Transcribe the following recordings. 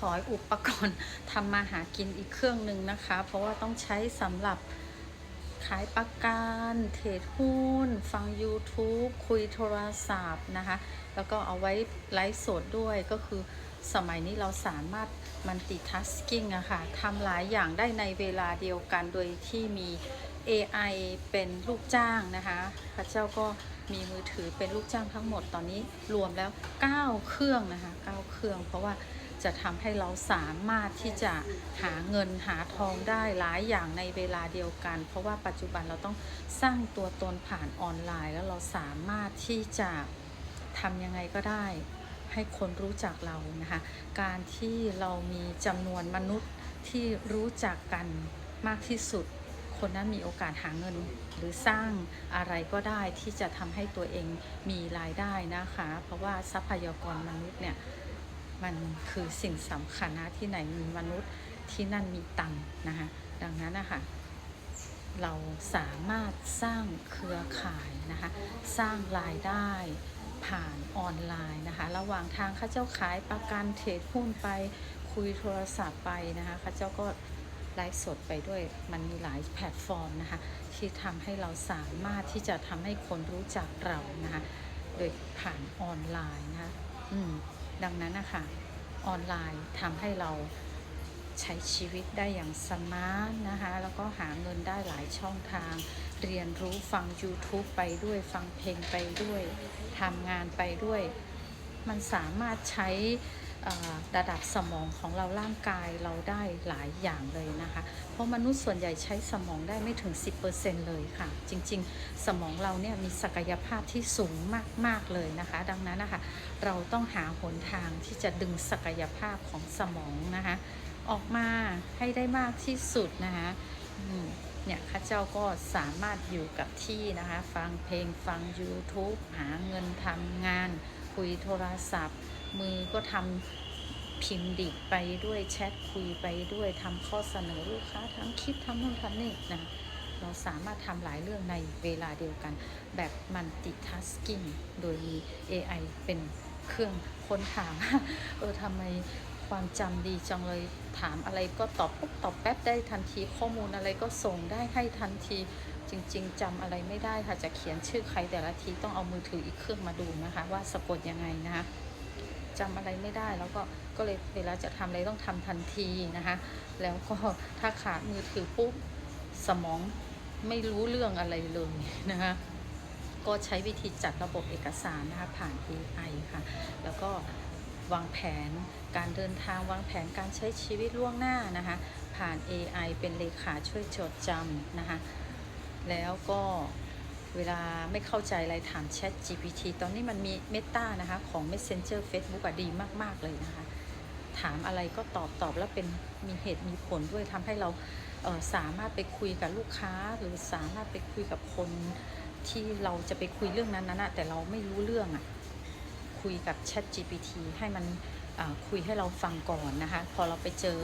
ถอยอุปกรณ์ทำมาหากินอีกเครื่องหนึ่งนะคะ เพราะว่าต้องใช้สำหรับขายประกันเทรดหุ้น ฟัง YouTube คุยโทรศัพท์นะคะ แล้วก็เอาไว้ไลฟ์สดด้วยก็คือสมัยนี้เราสามารถมันติทัสกิ้งอะค่ะทำหลายอย่างได้ในเวลาเดียวกันโดยที่มี AI เป็นลูกจ้างนะคะ พระเจ้าก็มีมือถือเป็นลูกจ้างทั้งหมดตอนนี้รวมแล้ว 9 เครื่องนะคะ 9 เครื่อง เพราะว่า จะทำให้เราสามารถที่จะหาเงินหาทองได้หลายอย่างในเวลาเดียวกัน เพราะว่าปัจจุบันเราต้องสร้างตัวตนผ่านออนไลน์ แล้วเราสามารถที่จะทำยังไงก็ได้ ให้คนรู้จักเรานะคะ การที่เรามีจำนวนมนุษย์ที่รู้จักกันมากที่สุด คนนั้นมีโอกาสหาเงิน หรือสร้างอะไรก็ได้ที่จะทำให้ตัวเองมีรายได้นะคะ เพราะว่าทรัพยากรมนุษย์เนี่ย มันคือสิ่งสำคัญนะที่ไหนมีมนุษย์ที่นั่นมีตังค์นะคะดังนั้นนะคะเราสามารถสร้างเครือข่ายนะคะสร้างรายได้ผ่านออนไลน์นะคะระหว่างทางข้าเจ้าขายประกันเทรดหุ้นไปคุยโทรศัพท์ไปนะคะข้าเจ้าก็ไลฟ์สดไปด้วยมันมีหลายแพลตฟอร์มนะคะที่ทำให้เราสามารถที่จะทำให้คนรู้จักเรานะคะโดยผ่านออนไลน์นะคะอืม ดังนั้นนะคะออนไลน์ทำให้เราใช้ชีวิตได้อย่างสมาร์ทนะคะ แล้วก็หาเงินได้หลายช่องทาง เรียนรู้ฟัง YouTube ไปด้วยฟังเพลงไปด้วยทำงานไปด้วย มันสามารถใช้ระดับสมองของเราร่างกายเราได้หลายอย่างเลยนะคะ เพราะมนุษย์ส่วนใหญ่ใช้สมองได้ไม่ถึง 10%เลยค่ะ จริงๆ สมองเราเนี่ยมีศักยภาพที่สูงมากๆเลยนะคะ ดังนั้นนะคะเราต้องหาหนทางที่จะดึงศักยภาพของสมองนะคะ ออกมาให้ได้มากที่สุดนะคะเนี่ยข้าเจ้าก็สามารถอยู่กับที่นะคะ ฟังเพลงฟัง YouTube หาเงินทำงาน คุยโทรศัพท์ มือก็ทำพิมพ์ดิบไปด้วยแชทคุยไปด้วยทำข้อเสนอลูกค้าทำคลิปทำนู่นทำนี่นะเราสามารถทำหลายเรื่องในเวลาเดียวกัน แบบมัลติทัสกิ้งโดยมี AI เป็นเครื่องค้นถามเออทำไม ความจำดีจังเลยถามอะไรก็ตอบปุ๊บตอบแป๊บได้ทันทีข้อมูลอะไรก็ส่งได้ให้ทันที จริง ๆจำอะไรไม่ได้ค่ะจะเขียนชื่อใครแต่ละทีต้องเอามือถืออีกเครื่องมาดูนะคะ ว่าสะกดยังไงนะคะจำอะไรไม่ได้แล้วก็ก็เลยเวลาจะทำอะไรต้องทำทันทีนะคะ แล้วก็ถ้าขาดมือถือปุ๊บสมองไม่รู้เรื่องอะไรเลยนะคะก็ใช้วิธีจัดระบบเอกสารนะคะผ่าน AI ค่ะ แล้วก็ วางแผน การเดินทางวางแผนการใช้ชีวิตล่วงหน้านะคะ ผ่าน AI เป็นเลขาช่วยจดจำนะคะ แล้วก็เวลาไม่เข้าใจอะไรถาม Chat GPT ตอนนี้มันมี Meta นะคะ ของ Messenger Facebook อะดีมาก ๆ เลยนะคะ ถามอะไรก็ตอบตอบแล้วเป็นมีเหตุมีผลด้วยทำให้เราเสามารถไปคุยกับลูกค้า หรือสามารถไปคุยกับคนที่เราจะไปคุยเรื่องนั้นนะแต่เราไม่รู้เรื่องอะ คุยกับ Chat GPT ให้มันคุยให้เราฟังก่อนนะคะ พอเราไปเจอ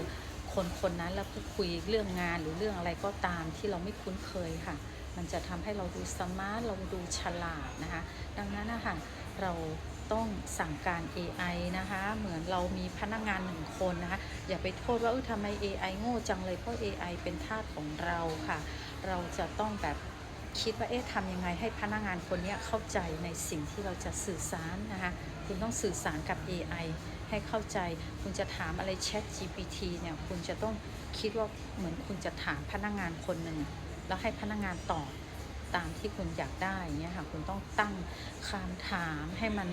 คนคนนั้นแล้วก็คุยเรื่องงานหรือเรื่องอะไรก็ตามที่เราไม่คุ้นเคยค่ะ มันจะทำให้เราดูสมาร์ทเราดูฉลาดนะคะ ดังนั้นนะคะเราต้องสั่งการ AI นะคะ เหมือนเรามีพนักงานหนึ่งคนนะคะ อย่าไปโทษว่าเออทำไม AI โง่จังเลยเพราะ AI เป็นทาสของเราค่ะ เราจะต้องแบบ คิดว่าเอ๊ะทำยังไงให้พนักงานคนนี้เข้าใจในสิ่งที่เราจะสื่อสารนะคะคุณต้องสื่อสารกับ AI ให้เข้าใจ คุณจะถามอะไร Chat GPT เนี่ยคุณจะต้องคิดว่าเหมือนคุณจะถามพนักงานคนหนึ่งแล้วให้พนักงานตอบตามที่คุณอยากได้เนี่ยค่ะคุณต้องตั้งคำถามให้มัน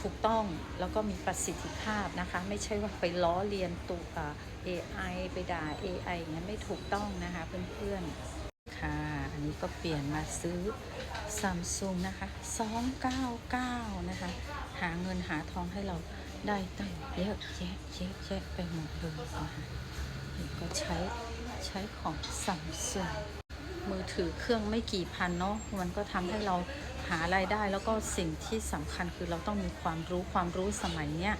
ถูกต้องแล้วก็มีประสิทธิภาพนะคะ ไม่ใช่ว่าไปล้อเลียนตัว AI ไปด่า AI อย่างนั้นไม่ถูกต้องนะคะเพื่อนๆ ค่ะ อันนี้ก็เปลี่ยนมาซื้อซัมซุงนะคะ299นะคะ หาเงินหาทองให้เราได้ตั้งเยอะแยะเยอะแยะไปหมดเลยนะคะก็ใช้ใช้ของซัมซุง มือถือเครื่องไม่กี่พันเนาะมันก็ทำให้เราหารายได้ แล้วก็สิ่งที่สำคัญคือเราต้องมีความรู้ความรู้สมัยเนี้ย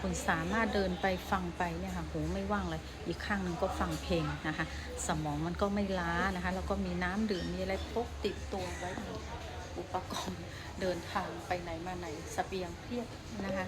คุณสามารถเดินไปฟังไปเนี่ยค่ะหูไม่ว่างเลย อีกข้างหนึ่งก็ฟังเพลงนะคะ สมองมันก็ไม่ล้านะคะ แล้วก็มีน้ำดื่มมีอะไรพกติดตัวไว้อุปกรณ์เดินทางไปไหนมาไหนสเสบียงเพียบนะคะ